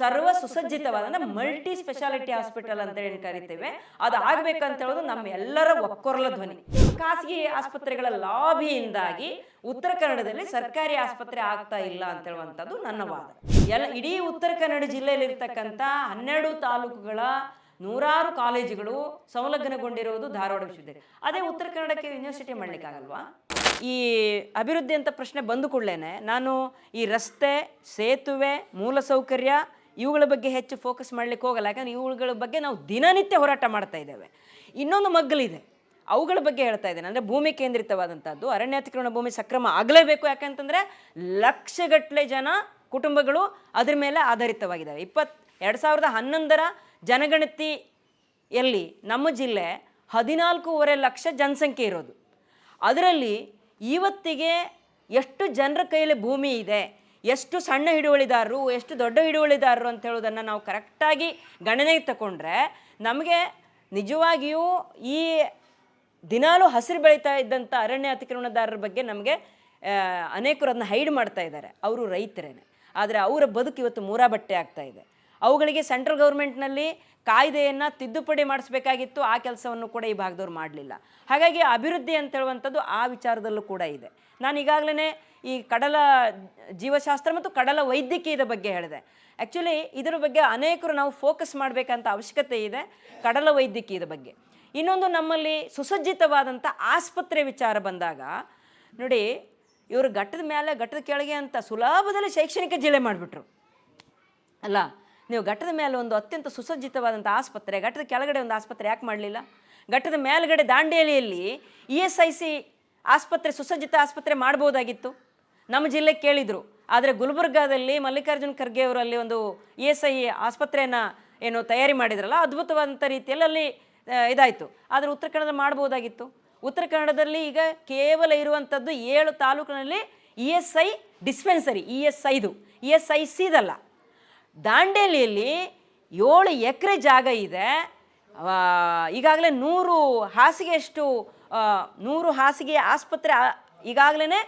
ಸರ್ವ ಸುಸಜ್ಜಿತವಾದ multi speciality hospital ಅಂತ ಏನು ಕರಿತೇವೆ. ಅದು ಆಗ್ಬೇಕಂತ ಹೇಳೋದು ನಮ್ಮ ಎಲ್ಲರ ಒಕ್ಕೊರಲ ಧ್ವನಿ. ಖಾಸಗಿ ಆಸ್ಪತ್ರೆಗಳ ಲಾಭಿಯಿಂದಾಗಿ ಉತ್ತರ ಕನ್ನಡದಲ್ಲಿ ಸರ್ಕಾರಿ ಆಸ್ಪತ್ರೆ ಆಗ್ತಾ ಇಲ್ಲ ಅಂತ ಹೇಳುವಂಥದ್ದು ನನ್ನ ವಾದ. ಎಲ್ಲ ಇಡೀ ಉತ್ತರ ಕನ್ನಡ ಜಿಲ್ಲೆಯಲ್ಲಿರ್ತಕ್ಕಂಥ ಹನ್ನೆರಡು ತಾಲೂಕುಗಳ ನೂರಾರು ಕಾಲೇಜುಗಳು ಸಂಲಗ್ನಗೊಂಡಿರುವುದು ಧಾರವಾಡ ವಿಶ್ವವಿದ್ಯಾಲಯ. ಅದೇ ಉತ್ತರ ಕನ್ನಡಕ್ಕೆ ಯೂನಿವರ್ಸಿಟಿ ಮಾಡ್ಲಿಕ್ಕಾಗಲ್ವಾ? ಈ ಅಭಿವೃದ್ಧಿ ಅಂತ ಪ್ರಶ್ನೆ ಬಂದು ಕೂಡಲೇ ನಾನು ಈ ರಸ್ತೆ, ಸೇತುವೆ, ಮೂಲಸೌಕರ್ಯ ಇವುಗಳ ಬಗ್ಗೆ ಹೆಚ್ಚು ಫೋಕಸ್ ಮಾಡ್ಲಿಕ್ಕೆ ಹೋಗಲ್ಲ. ಯಾಕಂದ್ರೆ ಇವುಗಳ ಬಗ್ಗೆ ನಾವು ದಿನನಿತ್ಯ ಹೋರಾಟ ಮಾಡ್ತಾ ಇದ್ದೇವೆ. ಇನ್ನೊಂದು ಮಗ್ಗಲಿದೆ. ಅವುಗಳ ಬಗ್ಗೆ ಹೇಳ್ತಾ ಇದ್ದೇನೆ. ಅಂದರೆ ಭೂಮಿ ಕೇಂದ್ರಿತವಾದಂಥದ್ದು ಅರಣ್ಯಾತಿಕ್ರಮಣ ಭೂಮಿ ಸಕ್ರಮ ಆಗಲೇಬೇಕು. ಯಾಕಂತಂದರೆ ಲಕ್ಷಗಟ್ಟಲೆ ಜನ ಕುಟುಂಬಗಳು ಅದರ ಮೇಲೆ ಆಧಾರಿತವಾಗಿದ್ದಾವೆ. ಇಪ್ಪತ್ತು ಎರಡು ಸಾವಿರದ ಹನ್ನೊಂದರ ಜನಗಣತಿಯಲ್ಲಿ ನಮ್ಮ ಜಿಲ್ಲೆ ಹದಿನಾಲ್ಕೂವರೆ ಲಕ್ಷ ಜನಸಂಖ್ಯೆ ಇರೋದು. ಅದರಲ್ಲಿ ಇವತ್ತಿಗೆ ಎಷ್ಟು ಜನರ ಕೈಯಲ್ಲಿ ಭೂಮಿ ಇದೆ? ಎಷ್ಟು ಸಣ್ಣ ಹಿಡುವಳಿದಾರರು, ಎಷ್ಟು ದೊಡ್ಡ ಹಿಡುವಳಿದಾರರು ಅಂತ ಹೇಳೋದನ್ನು ನಾವು ಕರೆಕ್ಟಾಗಿ ಗಣನೆಗೆ ತಗೊಂಡ್ರೆ ನಮಗೆ ನಿಜವಾಗಿಯೂ ಈ ದಿನಾಲೂ ಹಸಿರು ಬೆಳೀತಾ ಇದ್ದಂಥ ಅರಣ್ಯ ಅತಿಕ್ರಮಣದಾರರ ಬಗ್ಗೆ ನಮಗೆ ಅನೇಕರು ಅದನ್ನ ಹೈಡ್ ಮಾಡ್ತಾ ಇದ್ದಾರೆ. ಅವರು ರೈತರೇನೆ. ಆದರೆ ಅವರ ಬದುಕು ಇವತ್ತು ಮೂರಾ ಬಟ್ಟೆ ಆಗ್ತಾ ಇದೆ. ಅವುಗಳಿಗೆ ಸೆಂಟ್ರಲ್ ಗೌರ್ಮೆಂಟ್ನಲ್ಲಿ ಕಾಯ್ದೆಯನ್ನು ತಿದ್ದುಪಡಿ ಮಾಡಿಸ್ಬೇಕಾಗಿತ್ತು. ಆ ಕೆಲಸವನ್ನು ಕೂಡ ಈ ಭಾಗದವ್ರು ಮಾಡಲಿಲ್ಲ. ಹಾಗಾಗಿ ಅಭಿವೃದ್ಧಿ ಅಂತ ಹೇಳುವಂಥದ್ದು ಆ ವಿಚಾರದಲ್ಲೂ ಕೂಡ ಇದೆ. ನಾನು ಈಗಾಗಲೇ ಈ ಕಡಲ ಜೀವಶಾಸ್ತ್ರ ಮತ್ತು ಕಡಲ ವೈದ್ಯಕೀಯದ ಬಗ್ಗೆ ಹೇಳಿದೆ. ಆ್ಯಕ್ಚುಲಿ ಇದರ ಬಗ್ಗೆ ಅನೇಕರು ನಾವು ಫೋಕಸ್ ಮಾಡಬೇಕಂತ ಅವಶ್ಯಕತೆ ಇದೆ ಕಡಲ ವೈದ್ಯಕೀಯದ ಬಗ್ಗೆ. ಇನ್ನೊಂದು ನಮ್ಮಲ್ಲಿ ಸುಸಜ್ಜಿತವಾದಂಥ ಆಸ್ಪತ್ರೆ ವಿಚಾರ ಬಂದಾಗ, ನೋಡಿ, ಇವರು ಘಟ್ಟದ ಮೇಲೆ ಘಟ್ಟದ ಕೆಳಗೆ ಅಂತ ಸುಲಭದಲ್ಲಿ ಶೈಕ್ಷಣಿಕ ಜಿಲ್ಲೆ ಮಾಡಿಬಿಟ್ರು. ಅಲ್ಲ, ನೀವು ಘಟ್ಟದ ಮೇಲೆ ಒಂದು ಅತ್ಯಂತ ಸುಸಜ್ಜಿತವಾದಂಥ ಆಸ್ಪತ್ರೆ, ಘಟ್ಟದ ಕೆಳಗಡೆ ಒಂದು ಆಸ್ಪತ್ರೆ ಯಾಕೆ ಮಾಡಲಿಲ್ಲ? ಘಟ್ಟದ ಮೇಲ್ಗಡೆ ದಾಂಡೇಲಿಯಲ್ಲಿ ಇ ಎಸ್ ಐ ಸಿ ಆಸ್ಪತ್ರೆ, ಸುಸಜ್ಜಿತ ಆಸ್ಪತ್ರೆ ಮಾಡ್ಬೋದಾಗಿತ್ತು. ನಮ್ಮ ಜಿಲ್ಲೆ ಕೇಳಿದರು. ಆದರೆ ಗುಲ್ಬರ್ಗಾದಲ್ಲಿ ಮಲ್ಲಿಕಾರ್ಜುನ್ ಖರ್ಗೆ ಅವರಲ್ಲಿ ಒಂದು ಇ ಎಸ್ ಐ ಆಸ್ಪತ್ರೆಯನ್ನು ಏನು ತಯಾರಿ ಮಾಡಿದ್ರಲ್ಲ ಅದ್ಭುತವಾದಂಥ ರೀತಿಯಲ್ಲಿ ಅಲ್ಲಿ ಇದಾಯಿತು. ಆದರೆ ಉತ್ತರ ಕನ್ನಡ ಮಾಡ್ಬೋದಾಗಿತ್ತು. ಉತ್ತರ ಕನ್ನಡದಲ್ಲಿ ಈಗ ಕೇವಲ ಇರುವಂಥದ್ದು ಏಳು ತಾಲೂಕಿನಲ್ಲಿ E S I dispensary, E S ಐದು, ಇ ಎಸ್ ಐ ಸಿದಲ್ಲ. ದಾಂಡೇಲಿಯಲ್ಲಿ ಏಳು ಎಕರೆ ಜಾಗ ಇದೆ. ಈಗಾಗಲೇ ನೂರು ಹಾಸಿಗೆಯಷ್ಟು ನೂರು ಹಾಸಿಗೆ ಆಸ್ಪತ್ರೆ ಈಗಾಗಲೇ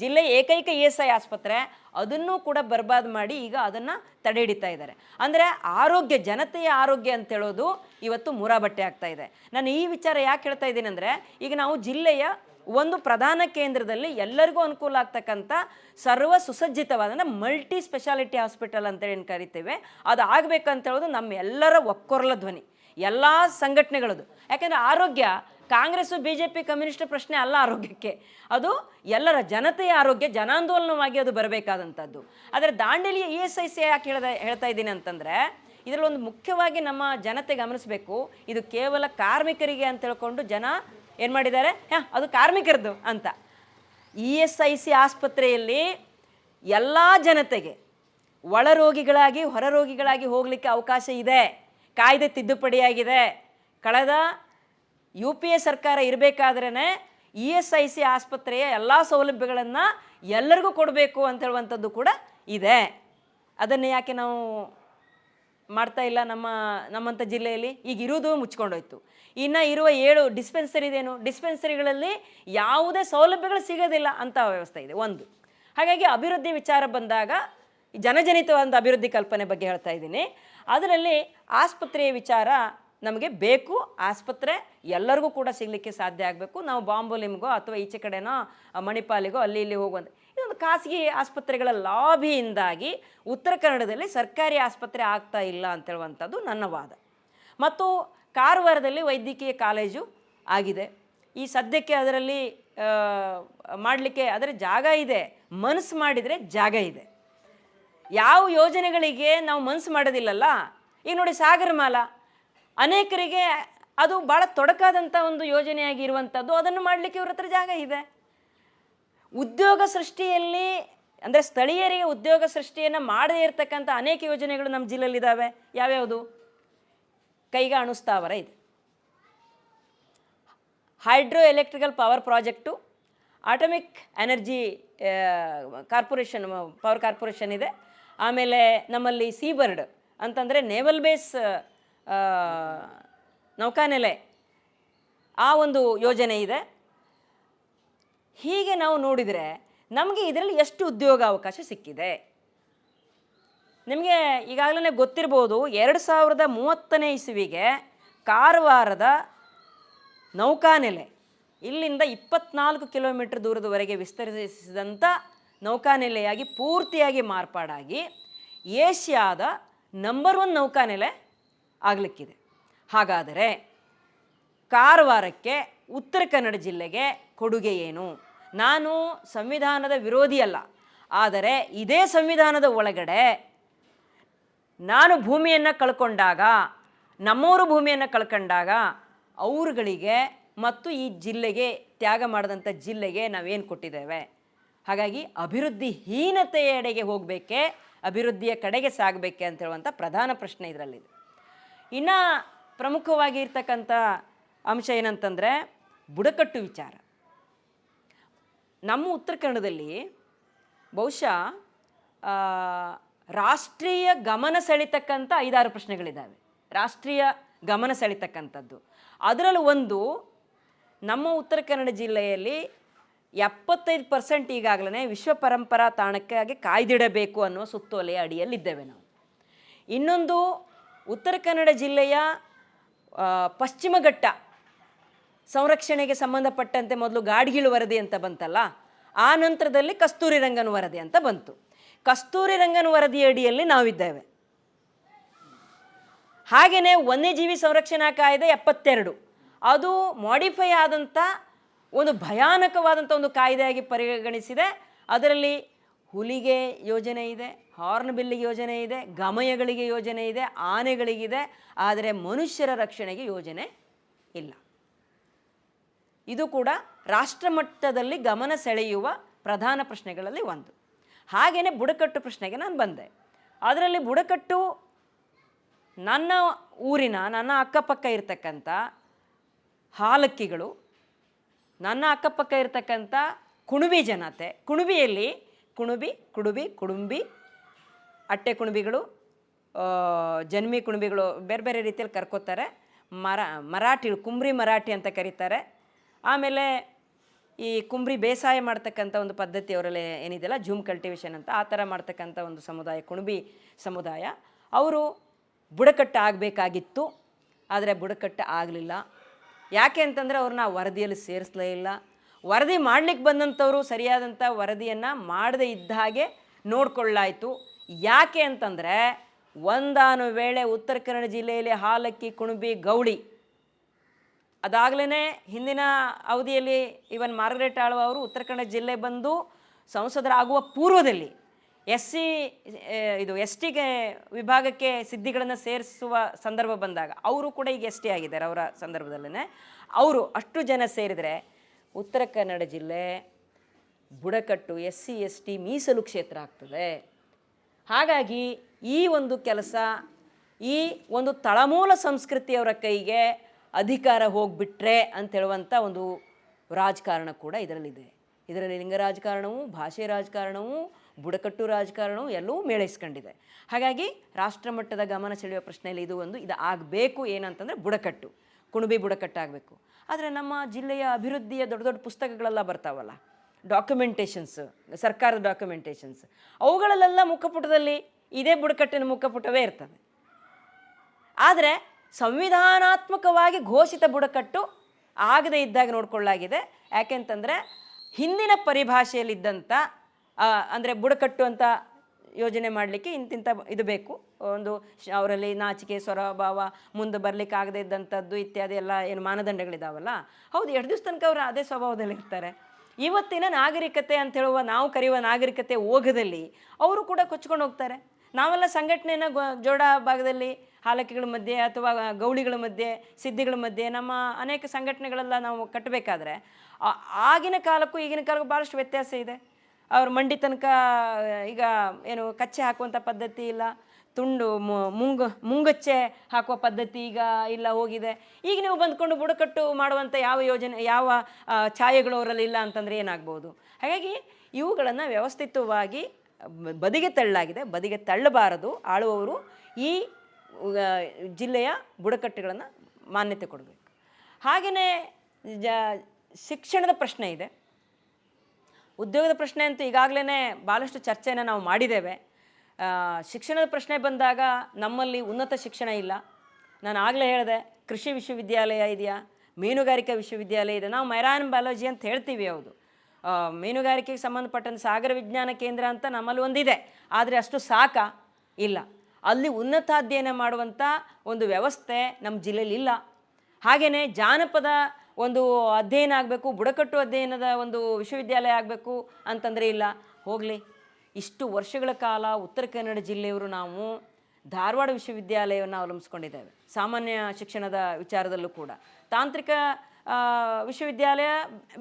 ಜಿಲ್ಲೆ ಏಕೈಕ ಇ ಎಸ್ ಐ ಆಸ್ಪತ್ರೆ, ಅದನ್ನು ಕೂಡ ಬರ್ಬಾದ್ ಮಾಡಿ ಈಗ ಅದನ್ನು ತಡೆ ಹಿಡಿತಾ ಇದ್ದಾರೆ. ಅಂದರೆ ಆರೋಗ್ಯ, ಜನತೆಯ ಆರೋಗ್ಯ ಅಂತ ಹೇಳೋದು ಇವತ್ತು ಮುರಾಬಟ್ಟೆ ಆಗ್ತಾ ಇದೆ. ನಾನು ಈ ವಿಚಾರ ಯಾಕೆ ಹೇಳ್ತಾ ಇದ್ದೀನಿ ಅಂದರೆ, ಈಗ ನಾವು ಜಿಲ್ಲೆಯ ಒಂದು ಪ್ರಧಾನ ಕೇಂದ್ರದಲ್ಲಿ ಎಲ್ಲರಿಗೂ ಅನುಕೂಲ ಆಗ್ತಕ್ಕಂಥ ಸರ್ವ ಸುಸಜ್ಜಿತವಾದ ಮಲ್ಟಿ ಸ್ಪೆಷಾಲಿಟಿ ಹಾಸ್ಪಿಟಲ್ ಅಂತ ಏನು ಕರಿತೇವೆ, ಅದು ಆಗಬೇಕಂತ ಹೇಳೋದು ನಮ್ಮ ಎಲ್ಲರ ಒಕ್ಕೊರಲ ಧ್ವನಿ. ಎಲ್ಲ ಸಂಘಟನೆಗಳದು. ಯಾಕೆಂದರೆ ಆರೋಗ್ಯ Congress B J P communist ಪ್ರಶ್ನೆ ಅಲ್ಲ ಆರೋಗ್ಯಕ್ಕೆ. ಅದು ಎಲ್ಲರ ಜನತೆಯ ಆರೋಗ್ಯ, ಜನಾಂದೋಲನವಾಗಿ ಅದು ಬರಬೇಕಾದಂಥದ್ದು. ಆದರೆ ದಾಂಡೇಲಿಯ ಇ ಎಸ್ ಐ ಸಿ ಯಾಕೆ ಹೇಳ್ದ, ಹೇಳ್ತಾ ಇದ್ದೀನಿ ಅಂತಂದರೆ, ಇದರಲ್ಲಿ ಒಂದು ಮುಖ್ಯವಾಗಿ ನಮ್ಮ ಜನತೆ ಗಮನಿಸಬೇಕು, ಇದು ಕೇವಲ ಕಾರ್ಮಿಕರಿಗೆ ಅಂತ ಹೇಳ್ಕೊಂಡು ಜನ ಏನು ಮಾಡಿದ್ದಾರೆ? ಹಾಂ, ಅದು ಕಾರ್ಮಿಕರದ್ದು ಅಂತ. ಇ ಎಸ್ ಐ ಸಿ ಆಸ್ಪತ್ರೆಯಲ್ಲಿ ಎಲ್ಲ ಜನತೆಗೆ ಒಳ ರೋಗಿಗಳಾಗಿ, ಹೊರ ರೋಗಿಗಳಾಗಿ ಹೋಗಲಿಕ್ಕೆ ಅವಕಾಶ ಇದೆ. ಕಾಯ್ದೆ ತಿದ್ದುಪಡಿಯಾಗಿದೆ. ಕಳೆದ ಯು ಪಿ ಎ ಸರ್ಕಾರ ಇರಬೇಕಾದ್ರೇ ಇ ಎಸ್ ಐ ಸಿ ಆಸ್ಪತ್ರೆಯ ಎಲ್ಲ ಸೌಲಭ್ಯಗಳನ್ನು ಎಲ್ಲರಿಗೂ ಕೊಡಬೇಕು ಅಂತ ಹೇಳುವಂಥದ್ದು ಕೂಡ ಇದೆ. ಅದನ್ನು ಯಾಕೆ ನಾವು ಮಾಡ್ತಾ ಇಲ್ಲ ನಮ್ಮ, ನಮ್ಮಂಥ ಜಿಲ್ಲೆಯಲ್ಲಿ? ಈಗ ಇರುವುದು ಮುಚ್ಕೊಂಡೋಯ್ತು. ಇನ್ನು ಇರುವ ಏಳು ಡಿಸ್ಪೆನ್ಸರಿ ಇದೇನು? ಡಿಸ್ಪೆನ್ಸರಿಗಳಲ್ಲಿ ಯಾವುದೇ ಸೌಲಭ್ಯಗಳು ಸಿಗೋದಿಲ್ಲ ಅಂತ ವ್ಯವಸ್ಥೆ ಇದೆ, ಒಂದು. ಹಾಗಾಗಿ ಅಭಿವೃದ್ಧಿ ವಿಚಾರ ಬಂದಾಗ ಜನಜನಿತವಾದ ಅಭಿವೃದ್ಧಿ ಕಲ್ಪನೆ ಬಗ್ಗೆ ಹೇಳ್ತಾ ಇದ್ದೀನಿ. ಅದರಲ್ಲಿ ಆಸ್ಪತ್ರೆಯ ವಿಚಾರ ನಮಗೆ ಬೇಕು, ಆಸ್ಪತ್ರೆ ಎಲ್ಲರಿಗೂ ಕೂಡ ಸಿಗಲಿಕ್ಕೆ ಸಾಧ್ಯ ಆಗಬೇಕು. ನಾವು ಬಾಂಬೋಲಿಮ್ಗೋ ಅಥವಾ ಈಚೆ ಕಡೆನೋ ಮಣಿಪಾಲಿಗೋ ಅಲ್ಲಿ ಇಲ್ಲಿ ಹೋಗುವಂಥ ಇದೊಂದು ಖಾಸಗಿ ಆಸ್ಪತ್ರೆಗಳ ಲಾಭಿಯಿಂದಾಗಿ ಉತ್ತರ ಕನ್ನಡದಲ್ಲಿ ಸರ್ಕಾರಿ ಆಸ್ಪತ್ರೆ ಆಗ್ತಾ ಇಲ್ಲ ಅಂತ ಹೇಳುವಂಥದ್ದು ನನ್ನ ವಾದ. ಮತ್ತು ಕಾರವಾರದಲ್ಲಿ ವೈದ್ಯಕೀಯ ಕಾಲೇಜು ಆಗಿದೆ. ಈ ಸದ್ಯಕ್ಕೆ ಅದರಲ್ಲಿ ಮಾಡಲಿಕ್ಕೆ ಅದರ ಜಾಗ ಇದೆ. ಮನಸ್ಸು ಮಾಡಿದರೆ ಜಾಗ ಇದೆ. ಯಾವ ಯೋಜನೆಗಳಿಗೆ ನಾವು ಮನಸ್ಸು ಮಾಡೋದಿಲ್ಲಲ್ಲ? ಈಗ ನೋಡಿ ಸಾಗರಮಾಲ. ಅನೇಕರಿಗೆ ಅದು ಭಾಳ ತೊಡಕಾದಂಥ ಒಂದು ಯೋಜನೆಯಾಗಿರುವಂಥದ್ದು. ಅದನ್ನು ಮಾಡಲಿಕ್ಕೆ ಇವ್ರ ಹತ್ರ ಜಾಗ ಇದೆ. ಉದ್ಯೋಗ ಸೃಷ್ಟಿಯಲ್ಲಿ, ಅಂದರೆ ಸ್ಥಳೀಯರಿಗೆ ಉದ್ಯೋಗ ಸೃಷ್ಟಿಯನ್ನು ಮಾಡದೇ ಇರತಕ್ಕಂಥ ಅನೇಕ ಯೋಜನೆಗಳು ನಮ್ಮ ಜಿಲ್ಲೆಯಲ್ಲಿದ್ದಾವೆ. ಯಾವ್ಯಾವುದು? ಕೈಗಾ ಅಣುಸ್ಥಾವರ ಇದೆ. Hydro electrical power project, atomic energy corporation, power corporation ಇದೆ. ಆಮೇಲೆ ನಮ್ಮಲ್ಲಿ ಸೀಬರ್ಡ್ ಅಂತಂದರೆ ನೇವಲ್ ಬೇಸ್ ನೌಕಾನೆಲೆ. ಆ ಒಂದು ಯೋಜನೆ ಇದೆ. ಹೀಗೆ ನಾವು ನೋಡಿದರೆ ನಮಗೆ ಇದರಲ್ಲಿ ಎಷ್ಟು ಉದ್ಯೋಗ ಅವಕಾಶ ಸಿಕ್ಕಿದೆ. ನಿಮಗೆ ಈಗಾಗಲೇ ಗೊತ್ತಿರ್ಬೋದು ಎರಡು ಸಾವಿರದ ಮೂವತ್ತನೇ ಇಸುವಿಗೆ ಕಾರವಾರದ ನೌಕಾನೆಲೆ, ಇಲ್ಲಿಂದ ಇಪ್ಪತ್ನಾಲ್ಕು ಕಿಲೋಮೀಟರ್ ದೂರದವರೆಗೆ ವಿಸ್ತರಿಸಿದಂಥ ನೌಕಾನೆಲೆಯಾಗಿ ಪೂರ್ತಿಯಾಗಿ ಮಾರ್ಪಾಡಾಗಿ ಏಷ್ಯಾದ ನಂಬರ್ ಒನ್ ನೌಕಾನೆಲೆ ಆಗಲಿಕ್ಕಿದೆ. ಹಾಗಾದರೆ ಕಾರವಾರಕ್ಕೆ ಉತ್ತರ ಕನ್ನಡ ಜಿಲ್ಲೆಗೆ ಕೊಡುಗೆ ಏನು? ನಾನು ಸಂವಿಧಾನದ ವಿರೋಧಿ ಅಲ್ಲ. ಆದರೆ ಇದೇ ಸಂವಿಧಾನದ ಒಳಗಡೆ ನಾನು ಭೂಮಿಯನ್ನು ಕಳ್ಕೊಂಡಾಗ ನಮ್ಮವರು ಭೂಮಿಯನ್ನು ಕಳ್ಕೊಂಡಾಗ ಅವರುಗಳಿಗೆ ಮತ್ತು ಈ ಜಿಲ್ಲೆಗೆ ತ್ಯಾಗ ಮಾಡಿದಂಥ ಜಿಲ್ಲೆಗೆ ನಾವೇನು ಕೊಟ್ಟಿದ್ದೇವೆ? ಹಾಗಾಗಿ ಅಭಿವೃದ್ಧಿ ಹೀನತೆಯೆಡೆಗೆ ಹೋಗಬೇಕೆ, ಅಭಿವೃದ್ಧಿಯ ಕಡೆಗೆ ಸಾಗಬೇಕೆ ಅಂತ ಹೇಳುವಂಥ ಪ್ರಧಾನ ಪ್ರಶ್ನೆ ಇದರಲ್ಲಿದೆ. ಇನ್ನು ಪ್ರಮುಖವಾಗಿ ಇರ್ತಕ್ಕಂಥ ಅಂಶ ಏನಂತಂದರೆ ಬುಡಕಟ್ಟು ವಿಚಾರ. ನಮ್ಮ ಉತ್ತರ ಕನ್ನಡದಲ್ಲಿ ಬಹುಶಃ ರಾಷ್ಟ್ರೀಯ ಗಮನ ಸೆಳಿತಕ್ಕಂಥ ಐದಾರು ಪ್ರಶ್ನೆಗಳಿದ್ದಾವೆ. ರಾಷ್ಟ್ರೀಯ ಗಮನ ಸೆಳಿತಕ್ಕಂಥದ್ದು. ಅದರಲ್ಲೂ ಒಂದು, ನಮ್ಮ ಉತ್ತರ ಕನ್ನಡ ಜಿಲ್ಲೆಯಲ್ಲಿ ಎಪ್ಪತ್ತೈದು ಪರ್ಸೆಂಟ್ ಈಗಾಗಲೇ ವಿಶ್ವ ಪರಂಪರಾ ತಾಣಕ್ಕಾಗಿ ಕಾಯ್ದಿಡಬೇಕು ಅನ್ನುವ ಸುತ್ತೋಲೆಯ ಅಡಿಯಲ್ಲಿದ್ದೇವೆ ನಾವು. ಇನ್ನೊಂದು ಉತ್ತರ ಕನ್ನಡ ಜಿಲ್ಲೆಯ ಪಶ್ಚಿಮಘಟ್ಟ ಪಶ್ಚಿಮ ಘಟ್ಟ ಸಂರಕ್ಷಣೆಗೆ ಸಂಬಂಧಪಟ್ಟಂತೆ ಮೊದಲು ಗಾಡ್ಗಿಳು ವರದಿ ಅಂತ ಬಂತಲ್ಲ, ಆ ನಂತರದಲ್ಲಿ ಕಸ್ತೂರಿ ರಂಗನ ವರದಿ ಅಂತ ಬಂತು. ಕಸ್ತೂರಿ ರಂಗನ ವರದಿ ಅಡಿಯಲ್ಲಿ ನಾವಿದ್ದೇವೆ. ಹಾಗೆಯೇ ವನ್ಯಜೀವಿ ಸಂರಕ್ಷಣಾ ಕಾಯ್ದೆ ಎಪ್ಪತ್ತೆರಡು. ಅದು ಮಾಡಿಫೈ ಆದಂಥ ಒಂದು ಭಯಾನಕವಾದಂಥ ಒಂದು ಕಾಯ್ದೆಯಾಗಿ ಪರಿಗಣಿಸಿದೆ. ಅದರಲ್ಲಿ ಹುಲಿಗೆ ಯೋಜನೆ ಇದೆ, ಹಾರ್ನ್ ಬಿಲ್ಲಿಗೆ ಯೋಜನೆ ಇದೆ ಗಮಯಗಳಿಗೆ ಯೋಜನೆ ಇದೆ, ಆನೆಗಳಿಗಿದೆ, ಆದರೆ ಮನುಷ್ಯರ ರಕ್ಷಣೆಗೆ ಯೋಜನೆ ಇಲ್ಲ. ಇದು ಕೂಡ ರಾಷ್ಟ್ರಮಟ್ಟದಲ್ಲಿ ಗಮನ ಸೆಳೆಯುವ ಪ್ರಧಾನ ಪ್ರಶ್ನೆಗಳಲ್ಲಿ ಒಂದು. ಹಾಗೆಯೇ ಬುಡಕಟ್ಟು ಪ್ರಶ್ನೆಗೆ ನಾನು ಬಂದೆ. ಅದರಲ್ಲಿ ಬುಡಕಟ್ಟು ನನ್ನ ಊರಿನ, ನನ್ನ ಅಕ್ಕಪಕ್ಕ ಇರತಕ್ಕಂಥ ಹಾಲಕ್ಕಿಗಳು, ನನ್ನ ಅಕ್ಕಪಕ್ಕ ಇರತಕ್ಕಂಥ ಕುಣುಬಿ ಜನತೆ, ಕುಣಬಿಯಲ್ಲಿ ಕುಣಬಿ, ಕುಡುಬಿ, ಕುಡುಂಬಿ, ಅಟ್ಟೆ ಕುಣುಬಿಗಳು ಜನ್ಮಿ ಕುಣುಬಿಗಳು ಬೇರೆ ಬೇರೆ ರೀತಿಯಲ್ಲಿ ಕರ್ಕೋತಾರೆ. ಮರ, ಮರಾಠಿ, ಕುಂಬ್ರಿ ಮರಾಠಿ ಅಂತ ಕರೀತಾರೆ. ಆಮೇಲೆ ಈ ಕುಂಬ್ರಿ ಬೇಸಾಯ ಮಾಡ್ತಕ್ಕಂಥ ಒಂದು ಪದ್ಧತಿ ಅವರಲ್ಲಿ ಏನಿದೆಯಲ್ಲ ಜೂಮ್ ಕಲ್ಟಿವೇಷನ್ ಅಂತ, ಆ ಥರ ಮಾಡ್ತಕ್ಕಂಥ ಒಂದು ಸಮುದಾಯ, ಕುಣುಬಿ ಸಮುದಾಯ. ಅವರು ಬುಡಕಟ್ಟು ಆಗಬೇಕಾಗಿತ್ತು, ಆದರೆ ಬುಡಕಟ್ಟು ಆಗಲಿಲ್ಲ. ಯಾಕೆ ಅಂತಂದರೆ ಅವ್ರನ್ನ ವರದಿಯಲ್ಲಿ ಸೇರಿಸಲೇ ಇಲ್ಲ. ವರದಿ ಮಾಡ್ಲಿಕ್ಕೆ ಬಂದಂಥವರು ಸರಿಯಾದಂಥ ವರದಿಯನ್ನು ಮಾಡದೇ ಇದ್ದ ಹಾಗೆ ನೋಡ್ಕೊಳ್ಳಾಯಿತು. ಯಾಕೆ ಅಂತಂದರೆ ಒಂದಾನು ವೇಳೆ ಉತ್ತರ ಕನ್ನಡ ಜಿಲ್ಲೆಯಲ್ಲಿ ಹಾಲಕ್ಕಿ, ಕುಣಬಿ, ಗೌಳಿ ಅದಾಗಲೇ ಹಿಂದಿನ ಅವಧಿಯಲ್ಲಿ ಇವನ್ ಮಾರ್ಗರೇಟ್ ಆಳ್ವ ಅವರು ಉತ್ತರ ಕನ್ನಡ ಜಿಲ್ಲೆ ಬಂದು ಸಂಸದರಾಗುವ ಪೂರ್ವದಲ್ಲಿ ಎಸ್ ಸಿ ಇದು ಎಸ್ ಟಿಗೆ ವಿಭಾಗಕ್ಕೆ ಸಿದ್ಧಿಗಳನ್ನು ಸೇರಿಸುವ ಸಂದರ್ಭ ಬಂದಾಗ, ಅವರು ಕೂಡ ಈಗ ಎಸ್ ಟಿ ಆಗಿದ್ದಾರೆ ಅವರ ಸಂದರ್ಭದಲ್ಲೇ ಅವರು ಅಷ್ಟು ಜನ ಸೇರಿದರೆ ಉತ್ತರ ಕನ್ನಡ ಜಿಲ್ಲೆ ಬುಡಕಟ್ಟು ಎಸ್ ಸಿ ಎಸ್ ಟಿ ಮೀಸಲು ಕ್ಷೇತ್ರ ಆಗ್ತದೆ. ಹಾಗಾಗಿ ಈ ಒಂದು ಕೆಲಸ, ಈ ಒಂದು ತಳಮೂಲ ಸಂಸ್ಕೃತಿಯವರ ಕೈಗೆ ಅಧಿಕಾರ ಹೋಗ್ಬಿಟ್ರೆ ಅಂತ ಹೇಳುವಂಥ ಒಂದು ರಾಜಕಾರಣ ಕೂಡ ಇದರಲ್ಲಿದೆ. ಇದರಲ್ಲಿ ಲಿಂಗ ರಾಜಕಾರಣವು, ಭಾಷೆ ರಾಜಕಾರಣವು, ಬುಡಕಟ್ಟು ರಾಜಕಾರಣವು ಎಲ್ಲವೂ ಮೇಳೈಸ್ಕೊಂಡಿದೆ. ಹಾಗಾಗಿ ರಾಷ್ಟ್ರಮಟ್ಟದ ಗಮನ ಸೆಳೆಯುವ ಪ್ರಶ್ನೆಯಲ್ಲಿ ಇದು ಒಂದು ಇದು ಆಗಬೇಕು ಏನಂತಂದರೆ ಬುಡಕಟ್ಟು. ಕುಣಬಿ ಬುಡಕಟ್ಟಾಗಬೇಕು. ಆದರೆ ನಮ್ಮ ಜಿಲ್ಲೆಯ ಅಭಿವೃದ್ಧಿಯ ದೊಡ್ಡ ದೊಡ್ಡ ಪುಸ್ತಕಗಳೆಲ್ಲ ಬರ್ತಾವಲ್ಲ. ಡಾಕ್ಯುಮೆಂಟೇಷನ್ಸ್ ಸರ್ಕಾರದ ಡಾಕ್ಯುಮೆಂಟೇಷನ್ಸ್ ಅವುಗಳಲ್ಲೆಲ್ಲ ಮುಖಪುಟದಲ್ಲಿ ಇದೇ ಬುಡಕಟ್ಟಿನ ಮುಖಪುಟವೇ ಇರ್ತದೆ. ಆದರೆ ಸಂವಿಧಾನಾತ್ಮಕವಾಗಿ ಘೋಷಿತ ಬುಡಕಟ್ಟು ಆಗದೇ ಇದ್ದಾಗ ನೋಡ್ಕೊಳ್ಳಾಗಿದೆ ಯಾಕೆಂತಂದರೆ ಹಿಂದಿನ ಪರಿಭಾಷೆಯಲ್ಲಿದ್ದಂಥ ಅಂದರೆ ಬುಡಕಟ್ಟು ಅಂತ ಯೋಜನೆ ಮಾಡಲಿಕ್ಕೆ ಇಂತಿಂಥ ಇದು ಬೇಕು. ಒಂದು ಅವರಲ್ಲಿ ನಾಚಿಕೆ, ಸ್ವರಭಾವ ಮುಂದೆ ಬರಲಿಕ್ಕೆ ಆಗದೇ ಇದ್ದಂಥದ್ದು ಇತ್ಯಾದಿ ಎಲ್ಲ ಏನು ಮಾನದಂಡಗಳಿದಾವಲ್ಲ, ಹೌದು, ಎರಡು ದಿವಸ ತನಕ ಅವರು ಅದೇ ಸ್ವಭಾವದಲ್ಲಿ ಇರ್ತಾರೆ ಇವತ್ತಿನ ನಾಗರಿಕತೆ ಅಂತ ಹೇಳುವ ನಾವು ಕರೆಯುವ ನಾಗರಿಕತೆ ಓಘದಲ್ಲಿ ಅವರು ಕೂಡ ಕೊಚ್ಕೊಂಡು ಹೋಗ್ತಾರೆ. ನಾವೆಲ್ಲ ಸಂಘಟನೆನ ಜೋಡ ಭಾಗದಲ್ಲಿ ಹಾಲಕಿಗಳ ಮಧ್ಯೆ ಅಥವಾ ಗೌಳಿಗಳ ಮಧ್ಯೆ ಸಿದ್ಧಿಗಳ ಮಧ್ಯೆ ನಮ್ಮ ಅನೇಕ ಸಂಘಟನೆಗಳೆಲ್ಲ ನಾವು ಕಟ್ಟಬೇಕಾದ್ರೆ ಆಗಿನ ಕಾಲಕ್ಕೂ ಈಗಿನ ಕಾಲಕ್ಕೂ ಭಾಳಷ್ಟು ವ್ಯತ್ಯಾಸ ಇದೆ. ಅವ್ರ ಮಂಡಿ ತನಕ, ಈಗ ಏನು ಕಚ್ಚೆ ಹಾಕುವಂಥ ಪದ್ಧತಿ ಇಲ್ಲ, ತುಂಡು ಮುಂಗ, ಮುಂಗಚ್ಚೆ ಹಾಕುವ ಪದ್ಧತಿ ಈಗ ಇಲ್ಲ ಹೋಗಿದೆ. ಈಗ ನೀವು ಬಂದ್ಕೊಂಡು ಬುಡಕಟ್ಟು ಮಾಡುವಂಥ ಯಾವ ಯೋಜನೆ, ಯಾವ ಛಾಯೆಗಳು ಅವರಲ್ಲಿ ಇಲ್ಲ ಅಂತಂದರೆ ಏನಾಗ್ಬೋದು? ಹಾಗಾಗಿ ಇವುಗಳನ್ನು ವ್ಯವಸ್ಥಿತವಾಗಿ ಬದಿಗೆ ತಳ್ಳಲಾಗಿದೆ, ಬದಿಗೆ ತಳ್ಳಬಾರದು. ಆಳುವವರು ಈ ಜಿಲ್ಲೆಯ ಬುಡಕಟ್ಟುಗಳನ್ನು ಮಾನ್ಯತೆ ಕೊಡಬೇಕು. ಹಾಗೆಯೇ ಜ, ಶಿಕ್ಷಣದ ಪ್ರಶ್ನೆ ಇದೆ. ಉದ್ಯೋಗದ ಪ್ರಶ್ನೆ ಅಂತೂ ಈಗಾಗಲೇ ಭಾಳಷ್ಟು ಚರ್ಚೆಯನ್ನು ನಾವು ಮಾಡಿದ್ದೇವೆ. ಶಿಕ್ಷಣದ ಪ್ರಶ್ನೆ ಬಂದಾಗ ನಮ್ಮಲ್ಲಿ ಉನ್ನತ ಶಿಕ್ಷಣ ಇಲ್ಲ. ನಾನು ಆಗಲೇ ಹೇಳಿದೆ, ಕೃಷಿ ವಿಶ್ವವಿದ್ಯಾಲಯ ಇದೆಯಾ? ಮೀನುಗಾರಿಕಾ ವಿಶ್ವವಿದ್ಯಾಲಯ ಇದೆ. ನಾವು ಮೈರಾನ್ ಬಯಾಲಜಿ ಅಂತ ಹೇಳ್ತೀವಿ ಹೌದು. ಮೀನುಗಾರಿಕೆಗೆ ಸಂಬಂಧಪಟ್ಟಂಥ ಸಾಗರ ವಿಜ್ಞಾನ ಕೇಂದ್ರ ಅಂತ ನಮ್ಮಲ್ಲಿ ಒಂದಿದೆ. ಆದರೆ ಅಷ್ಟು ಸಾಕ ಇಲ್ಲ. ಅಲ್ಲಿ ಉನ್ನತ ಅಧ್ಯಯನ ಮಾಡುವಂಥ ಒಂದು ವ್ಯವಸ್ಥೆ ನಮ್ಮ ಜಿಲ್ಲೆಯಲ್ಲಿ ಇಲ್ಲ. ಹಾಗೆಯೇ ಜಾನಪದ ಒಂದು ಅಧ್ಯಯನ ಆಗಬೇಕು, ಬುಡಕಟ್ಟು ಅಧ್ಯಯನದ ಒಂದು ವಿಶ್ವವಿದ್ಯಾಲಯ ಆಗಬೇಕು ಅಂತಂದರೆ ಇಲ್ಲ. ಹೋಗಲಿ. ಇಷ್ಟು ವರ್ಷಗಳ ಕಾಲ ಉತ್ತರ ಕನ್ನಡ ಜಿಲ್ಲೆಯವರು ನಾವು ಧಾರವಾಡ ವಿಶ್ವವಿದ್ಯಾಲಯವನ್ನು ಅವಲಂಬಿಸ್ಕೊಂಡಿದ್ದೇವೆ. ಸಾಮಾನ್ಯ ಶಿಕ್ಷಣದ ವಿಚಾರದಲ್ಲೂ ಕೂಡ. ತಾಂತ್ರಿಕ ವಿಶ್ವವಿದ್ಯಾಲಯ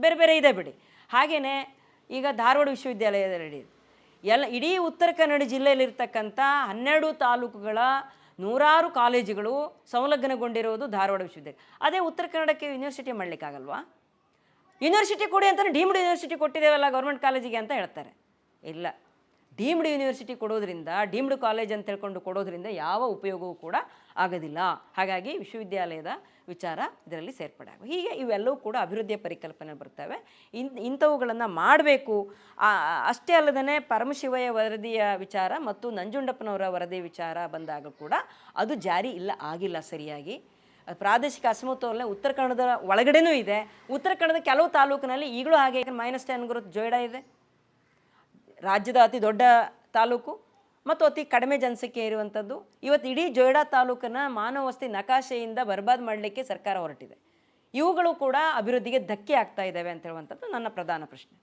ಬೇರೆ ಬೇರೆ ಇದೆ ಬಿಡಿ. ಹಾಗೆಯೇ ಈಗ ಧಾರವಾಡ ವಿಶ್ವವಿದ್ಯಾಲಯ ರೆಡಿ ಇದೆ ಎಲ್ಲ ಇಡೀ ಉತ್ತರ ಕನ್ನಡ ಜಿಲ್ಲೆಯಲ್ಲಿರ್ತಕ್ಕಂಥ ಹನ್ನೆರಡು ತಾಲೂಕುಗಳ ನೂರಾರು ಕಾಲೇಜುಗಳು ಸಂಲಗ್ನಗೊಂಡಿರೋದು ಧಾರವಾಡ ವಿಶ್ವವಿದ್ಯಾಲಯ. ಅದೇ ಉತ್ತರ ಕನ್ನಡಕ್ಕೆ ಯೂನಿವರ್ಸಿಟಿ ಮಾಡಲಿಕ್ಕಾಗಲ್ವಾ? ಯೂನಿವರ್ಸಿಟಿ ಕೊಡಿ ಅಂತಲೇ ಡೀಮ್ಡ್ ಯೂನಿವರ್ಸಿಟಿ ಕೊಟ್ಟಿದ್ದೇವಲ್ಲ ಗೌರ್ಮೆಂಟ್ ಕಾಲೇಜಿಗೆ ಅಂತ ಹೇಳ್ತಾರೆ. ಇಲ್ಲ. ಡೀಮ್ಡ್ ಯೂನಿವರ್ಸಿಟಿ ಕೊಡೋದ್ರಿಂದ ಡೀಮ್ಡ್ ಕಾಲೇಜ್ ಅಂತ ಹೇಳ್ಕೊಂಡು ಕೊಡೋದ್ರಿಂದ ಯಾವ ಉಪಯೋಗವೂ ಕೂಡ ಆಗೋದಿಲ್ಲ. ಹಾಗಾಗಿ ವಿಶ್ವವಿದ್ಯಾಲಯದ ವಿಚಾರ ಇದರಲ್ಲಿ ಸೇರ್ಪಡೆ ಆಗ ಹೀಗೆ ಇವೆಲ್ಲವೂ ಕೂಡ ಅಭಿವೃದ್ಧಿಯ ಪರಿಕಲ್ಪನೆ ಬರ್ತವೆ. ಇನ್, ಇಂಥವುಗಳನ್ನು ಮಾಡಬೇಕು. ಅಷ್ಟೇ ಅಲ್ಲದೇ ಪರಮಶಿವಯ್ಯ ವರದಿಯ ವಿಚಾರ ಮತ್ತು ನಂಜುಂಡಪ್ಪನವರ ವರದಿ ವಿಚಾರ ಬಂದಾಗ ಕೂಡ ಅದು ಜಾರಿ ಇಲ್ಲ, ಆಗಿಲ್ಲ ಸರಿಯಾಗಿ. ಪ್ರಾದೇಶಿಕ ಅಸಮತೋಲನೆ ಉತ್ತರ ಕನ್ನಡದ ಒಳಗಡೆನೂ ಇದೆ. ಉತ್ತರ ಕನ್ನಡದ ಕೆಲವು ತಾಲೂಕಿನಲ್ಲಿ ಈಗಲೂ ಹಾಗೆ ಮೈನಸ್ ಟೆನ್ ಗುರುತು ಜೋಯ್ಡಾ ಇದೆ. ರಾಜ್ಯದ ಅತಿ ದೊಡ್ಡ ತಾಲೂಕು ಮತ್ತು ಅತಿ ಕಡಿಮೆ ಜನಸಂಖ್ಯೆ ಇರುವಂಥದ್ದು. ಇವತ್ತು ಇಡೀ ಜೋಯ್ಡಾ ತಾಲೂಕನ್ನು ಮಾನವ ವಸ್ತಿ ನಕಾಶೆಯಿಂದ ಬರ್ಬಾದ್ ಮಾಡಲಿಕ್ಕೆ ಸರ್ಕಾರ ಹೊರಟಿದೆ. ಇವುಗಳು ಕೂಡ ಅಭಿವೃದ್ಧಿಗೆ ಧಕ್ಕೆ ಆಗ್ತಾ ಇದ್ದಾವೆ ಅಂತ ಹೇಳುವಂಥದ್ದು ನನ್ನ ಪ್ರಧಾನ ಪ್ರಶ್ನೆ.